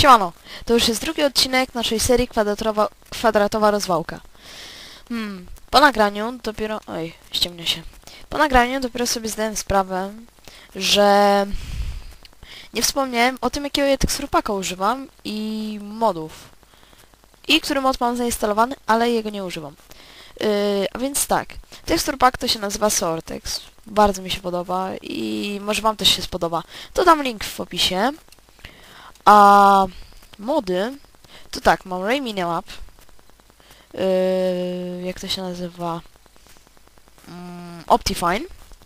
Siemano, to już jest drugi odcinek naszej serii kwadratowa, kwadratowa rozwałka. Hmm, po nagraniu dopiero... Oj, ściemnia się. Po nagraniu dopiero sobie zdałem sprawę, że nie wspomniałem o tym, jakiego ja teksturpaka używam i modów. I który mod mam zainstalowany, ale jego nie używam. Yy, a więc tak, teksturpak to się nazywa Sortex. Bardzo mi się podoba i może wam też się spodoba. To dam link w opisie. A mody, to tak, mam Ray Minimap. Yy, jak to się nazywa? Mm, Optifine,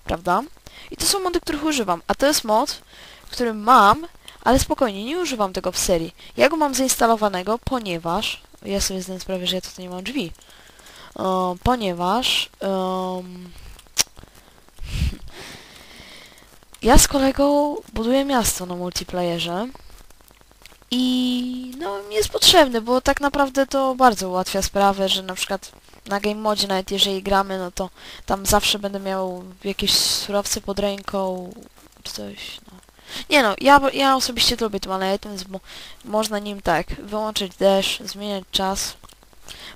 prawda? I to są mody, których używam. A to jest mod, który mam, ale spokojnie, nie używam tego w serii. Ja go mam zainstalowanego, ponieważ... Ja sobie zdałem sprawę, że ja tutaj nie mam drzwi. Ponieważ... Um, ja z kolegą buduję miasto na multiplayerze i no jest potrzebny, bo tak naprawdę to bardzo ułatwia sprawę, że na przykład na game modzie nawet jeżeli gramy, no to tam zawsze będę miał jakieś surowce pod ręką, czy coś, no. Nie no, ja, ja osobiście lubię tym Items, bo można nim tak wyłączyć deszcz, zmieniać czas.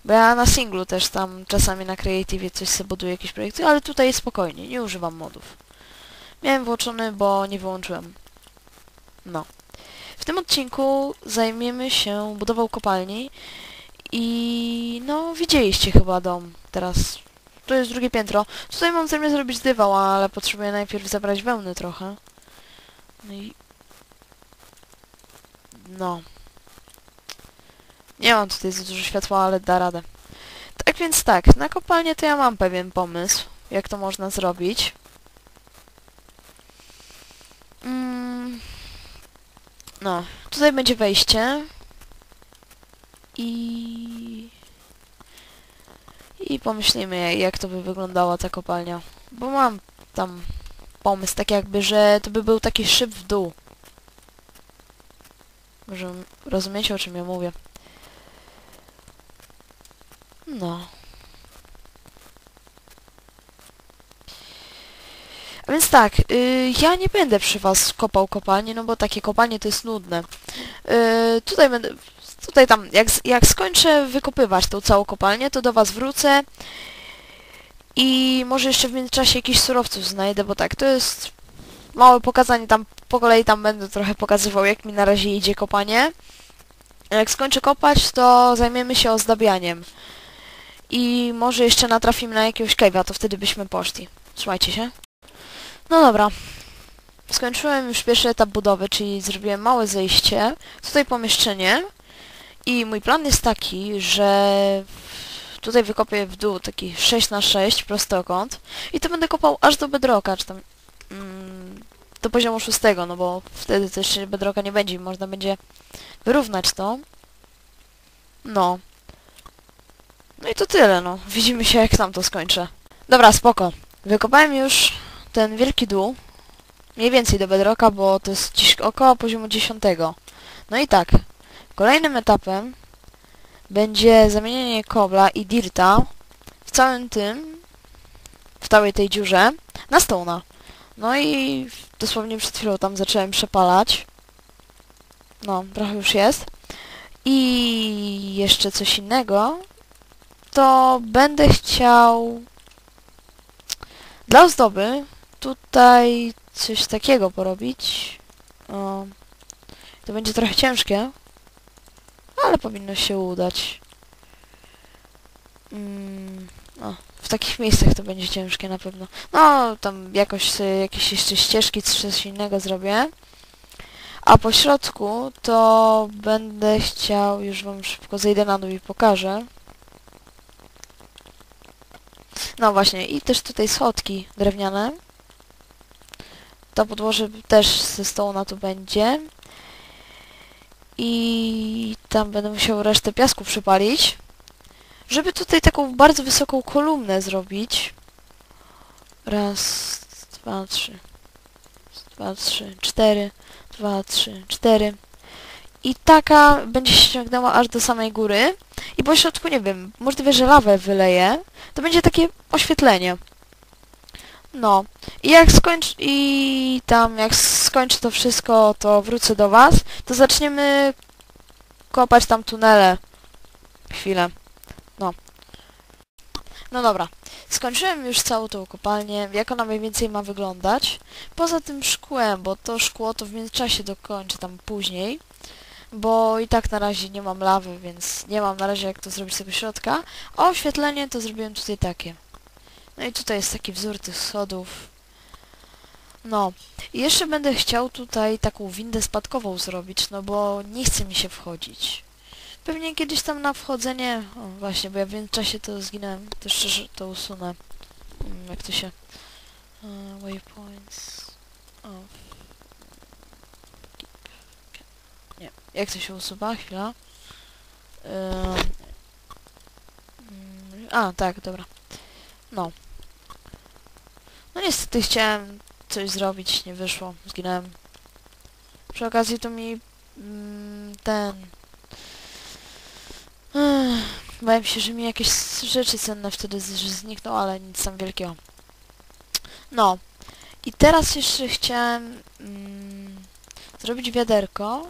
Bo ja na singlu też tam czasami na Creative coś sobie buduję jakieś projekty, ale tutaj spokojnie, nie używam modów. Miałem włączony, bo nie wyłączyłem. No. W tym odcinku zajmiemy się budową kopalni i no widzieliście chyba dom teraz. To jest drugie piętro. Tutaj mam zamiar zrobić dywał, ale potrzebuję najpierw zabrać wełny trochę. No i... No. Nie mam tutaj za dużo światła, ale da radę. Tak więc tak, na kopalnię to ja mam pewien pomysł, jak to można zrobić. No, tutaj będzie wejście. I... I pomyślimy, jak to by wyglądała ta kopalnia. Bo mam tam pomysł, tak jakby, że to by był taki szyb w dół. Może rozumiecie, o czym ja mówię. No. Więc tak, yy, ja nie będę przy was kopał kopalnie, no bo takie kopalnie to jest nudne. Yy, tutaj będę, tutaj tam, jak, jak skończę wykopywać tą całą kopalnię, to do was wrócę i może jeszcze w międzyczasie jakichś surowców znajdę, bo tak, to jest małe pokazanie, tam po kolei tam będę trochę pokazywał, jak mi na razie idzie kopanie. Jak skończę kopać, to zajmiemy się ozdabianiem. I może jeszcze natrafimy na jakiegoś cave'a, to wtedy byśmy poszli. Trzymajcie się. No dobra. Skończyłem już pierwszy etap budowy, czyli zrobiłem małe zejście, tutaj pomieszczenie i mój plan jest taki, że tutaj wykopię w dół taki 6 na 6 prostokąt i to będę kopał aż do bedroka, czy tam mm, do poziomu 6, no bo wtedy też bedroka nie będzie i można będzie wyrównać to. No. No i to tyle, no. Widzimy się jak tam to skończę. Dobra, spoko. Wykopałem już ten wielki dół, mniej więcej do bedrocka, bo to jest około poziomu 10. No i tak, kolejnym etapem będzie zamienienie kobla i dirta w całym tym, w całej tej dziurze, na stona. No i dosłownie przed chwilą tam zacząłem przepalać. No, trochę już jest. I jeszcze coś innego, to będę chciał dla ozdoby tutaj coś takiego porobić. O, to będzie trochę ciężkie, ale powinno się udać. Mm, w takich miejscach to będzie ciężkie na pewno. No, tam jakoś sobie jakieś jeszcze ścieżki, coś innego zrobię. A po środku to będę chciał, już wam szybko zejdę na dół i pokażę. No właśnie, i też tutaj schodki drewniane. To podłoże też ze stołu na to będzie. I tam będę musiał resztę piasku przypalić. Żeby tutaj taką bardzo wysoką kolumnę zrobić. Raz, dwa, trzy. Dwa, trzy, cztery. Dwa, trzy, cztery. I taka będzie się ciągnęła aż do samej góry. I po środku, nie wiem, możliwe, że lawę wyleje. To będzie takie oświetlenie. No. I jak skończ... I tam jak skończę to wszystko, to wrócę do was. To zaczniemy kopać tam tunele. Chwilę. No. No dobra. Skończyłem już całą tą kopalnię. Jak ona mniej więcej ma wyglądać? Poza tym szkłem, bo to szkło to w międzyczasie dokończę tam później. Bo i tak na razie nie mam lawy, więc nie mam na razie jak to zrobić z tego środka. A oświetlenie to zrobiłem tutaj takie. No i tutaj jest taki wzór tych schodów. No. I jeszcze będę chciał tutaj taką windę spadkową zrobić, no bo nie chce mi się wchodzić. Pewnie kiedyś tam na wchodzenie... O, właśnie, bo ja w międzyczasie to zginąłem. To szczerze to usunę. Mm, Jak to się... Uh, waypoints... O. Nie. Jak to się usuwa? Chwila. Mm, A, tak, dobra. No. No niestety chciałem coś zrobić, nie wyszło. Zginąłem. Przy okazji to mi... Mm, ten... Bałem się, że mi jakieś rzeczy cenne wtedy znikną, ale nic tam wielkiego. No. I teraz jeszcze chciałem mm, zrobić wiaderko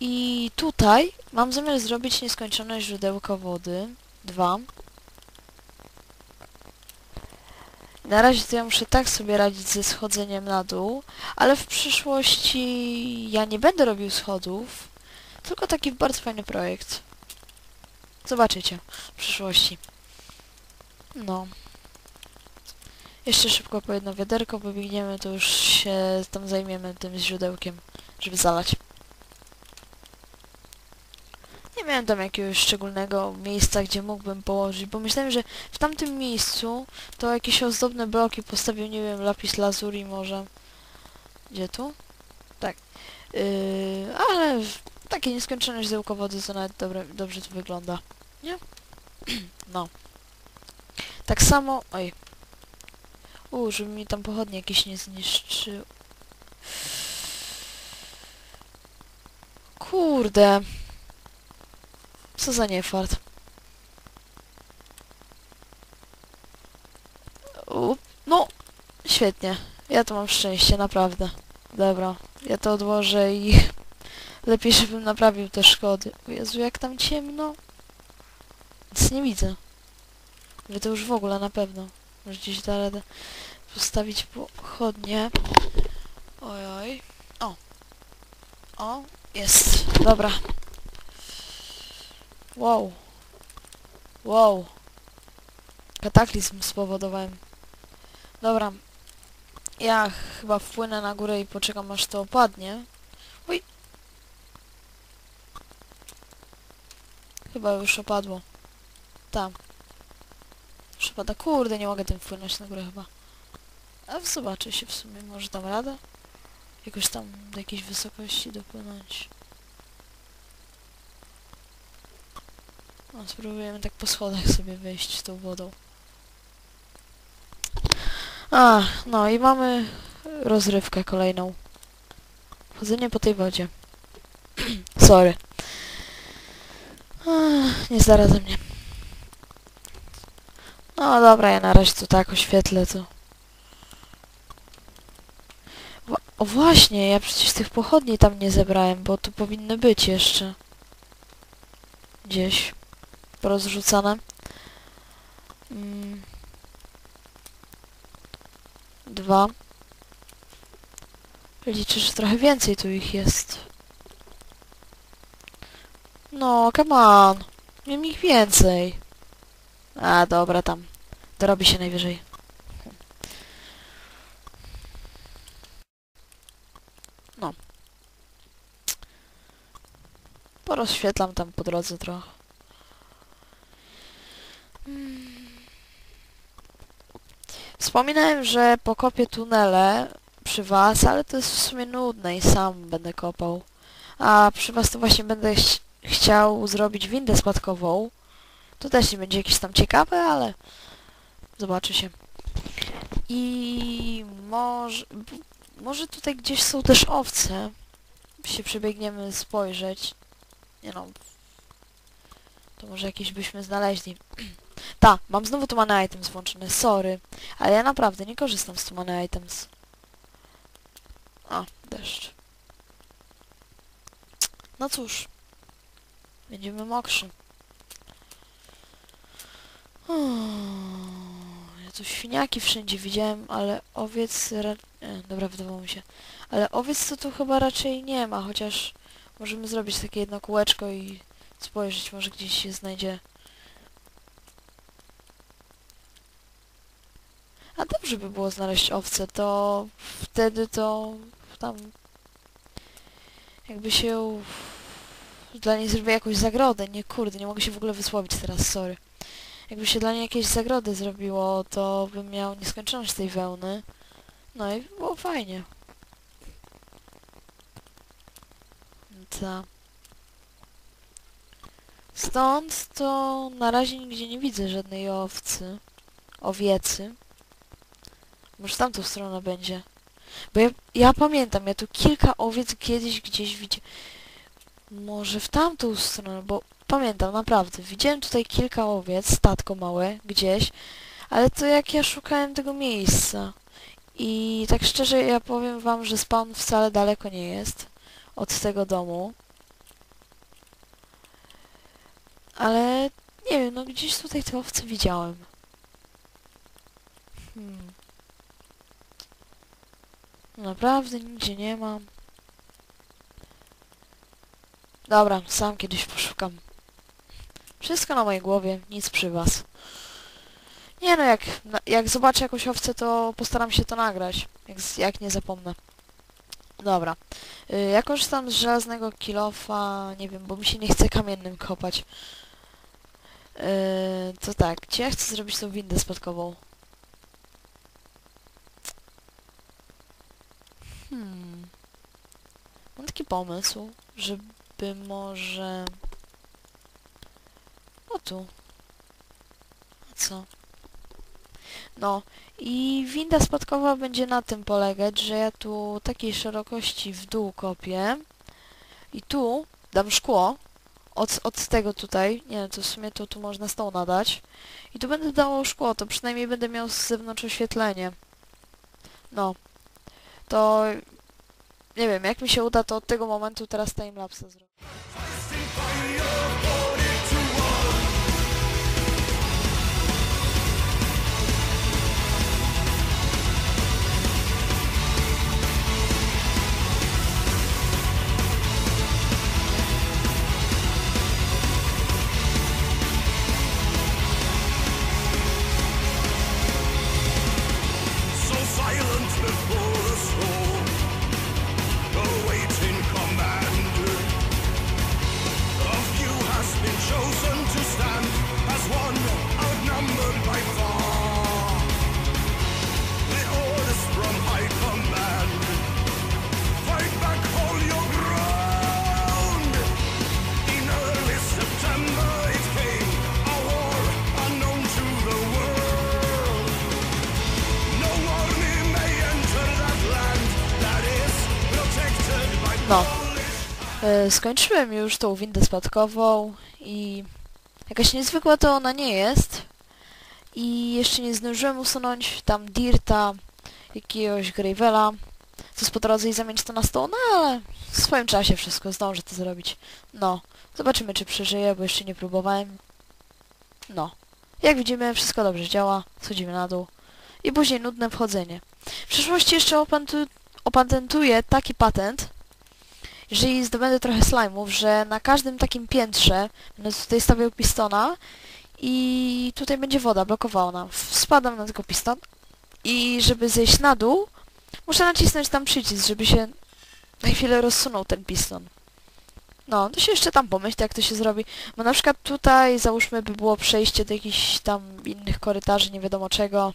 i tutaj mam zamiar zrobić nieskończone źródełko wody. Dwa. Na razie to ja muszę tak sobie radzić ze schodzeniem na dół, ale w przyszłości ja nie będę robił schodów, tylko taki bardzo fajny projekt. Zobaczycie w przyszłości. No. Jeszcze szybko po jedno wiaderko, bo biegniemy, to już się tam zajmiemy tym źródełkiem, żeby zalać. Nie miałem tam jakiegoś szczególnego miejsca, gdzie mógłbym położyć, bo myślałem, że w tamtym miejscu to jakieś ozdobne bloki postawił, nie wiem, lapis lazuli może. Gdzie tu? Tak. Yy, ale takie nieskończone źródełko wody to nawet dobre, dobrze to wygląda. Nie? no. Tak samo... Oj. U, żeby mi tam pochodnie jakieś nie zniszczył. Kurde. Co za niefart. No, świetnie. Ja tu mam szczęście, naprawdę. Dobra, ja to odłożę i lepiej, żebym naprawił te szkody. Jezu, jak tam ciemno. Nic nie widzę. Wy to już w ogóle na pewno. Możecie się da radę postawić pochodnie. Oj, oj. O. O, jest. Dobra. Wow. Wow. Kataklizm spowodowałem. Dobra. Ja chyba wpłynę na górę i poczekam aż to opadnie. Oj. Chyba już opadło. Tam. Już opada. Kurde, nie mogę tym wpłynąć na górę chyba. A zobaczę się w sumie. Może dam radę? Jakoś tam do jakiejś wysokości dopłynąć. No, spróbujemy tak po schodach sobie wejść z tą wodą. A, no i mamy rozrywkę kolejną. Chodzenie po tej wodzie. Sorry. Ach, nie zarazem mnie. No dobra, ja na razie to tak oświetlę to. O właśnie, ja przecież tych pochodni tam nie zebrałem, bo tu powinny być jeszcze. Gdzieś. Porozrzucane. Mm. Dwa. Liczę, że trochę więcej tu ich jest. No, come on. Miałem ich więcej. A, dobra, tam. Dorobi się najwyżej. No. Porozświetlam tam po drodze trochę. Wspominałem, że pokopię tunele przy was, ale to jest w sumie nudne i sam będę kopał. A przy was to właśnie będę ch chciał zrobić windę spadkową. To też nie będzie jakieś tam ciekawe, ale zobaczy się. I może, może tutaj gdzieś są też owce. Się przebiegniemy spojrzeć. Nie no. To może jakieś byśmy znaleźli. Ta, mam znowu tu money items włączone, sorry. Ale ja naprawdę nie korzystam z tu money items. A, deszcz. No cóż. Będziemy mokrzy. Ja tu świniaki wszędzie widziałem, ale owiec... Ra... E, dobra, wydawało mi się. Ale owiec to tu chyba raczej nie ma, chociaż możemy zrobić takie jedno kółeczko i spojrzeć, może gdzieś się znajdzie. A dobrze by było znaleźć owce, to wtedy to tam jakby się dla niej zrobiła jakąś zagrodę. Nie, kurde, nie mogę się w ogóle wysłowić teraz, sorry. Jakby się dla niej jakieś zagrody zrobiło, to bym miał nieskończoność tej wełny. No i było fajnie. Ta. Stąd to na razie nigdzie nie widzę żadnej owcy. Owiecy. Może tamtą stronę będzie. Bo ja, ja pamiętam, ja tu kilka owiec kiedyś gdzieś widziałem. Może w tamtą stronę, bo pamiętam, naprawdę. Widziałem tutaj kilka owiec, statko małe, gdzieś. Ale to jak ja szukałem tego miejsca. I tak szczerze ja powiem wam, że spawn wcale daleko nie jest od tego domu. Ale nie wiem, no gdzieś tutaj te owce widziałem. Hmm. Naprawdę nigdzie nie mam. Dobra, sam kiedyś poszukam. Wszystko na mojej głowie, nic przy was. Nie no, jak, jak zobaczę jakąś owcę, to postaram się to nagrać. Jak, jak nie zapomnę. Dobra. Y, ja korzystam z żelaznego kilofa, nie wiem, bo mi się nie chce kamiennym kopać. Y, to tak, gdzie ja chcę zrobić tą windę spadkową? Hmm. Mam taki pomysł, żeby może... O tu. A co? No i winda spadkowa będzie na tym polegać, że ja tu takiej szerokości w dół kopię i tu dam szkło od, od tego tutaj, nie to w sumie to tu można stoł nadać i tu będę dawał szkło, to przynajmniej będę miał z zewnątrz oświetlenie. No, to nie wiem, jak mi się uda, to od tego momentu teraz timelapse zrobię. No. E, skończyłem już tą windę spadkową i jakaś niezwykła to ona nie jest. I jeszcze nie zdążyłem usunąć tam Dirta, jakiegoś Gravela, co jest po drodze i zamienić to na stół, no ale w swoim czasie wszystko zdążę to zrobić. No, zobaczymy czy przeżyję, bo jeszcze nie próbowałem. No, jak widzimy wszystko dobrze działa, schodzimy na dół. I później nudne wchodzenie. W przyszłości jeszcze opatentuję taki patent, jeżeli zdobędę trochę slajmów, że na każdym takim piętrze będę tutaj stawiał pistona i tutaj będzie woda blokowała nam. Spadam na tego piston i żeby zejść na dół, muszę nacisnąć tam przycisk, żeby się na chwilę rozsunął ten piston. No, to się jeszcze tam pomyśl, jak to się zrobi. Bo na przykład tutaj, załóżmy, by było przejście do jakichś tam innych korytarzy, nie wiadomo czego.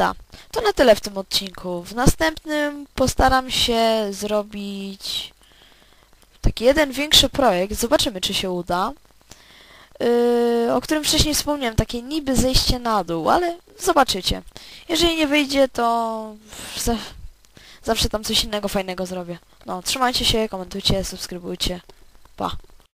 Tak. To na tyle w tym odcinku. W następnym postaram się zrobić taki jeden większy projekt. Zobaczymy, czy się uda. Yy, o którym wcześniej wspomniałem, takie niby zejście na dół, ale zobaczycie. Jeżeli nie wyjdzie, to za, zawsze tam coś innego fajnego zrobię. No, trzymajcie się, komentujcie, subskrybujcie. Pa.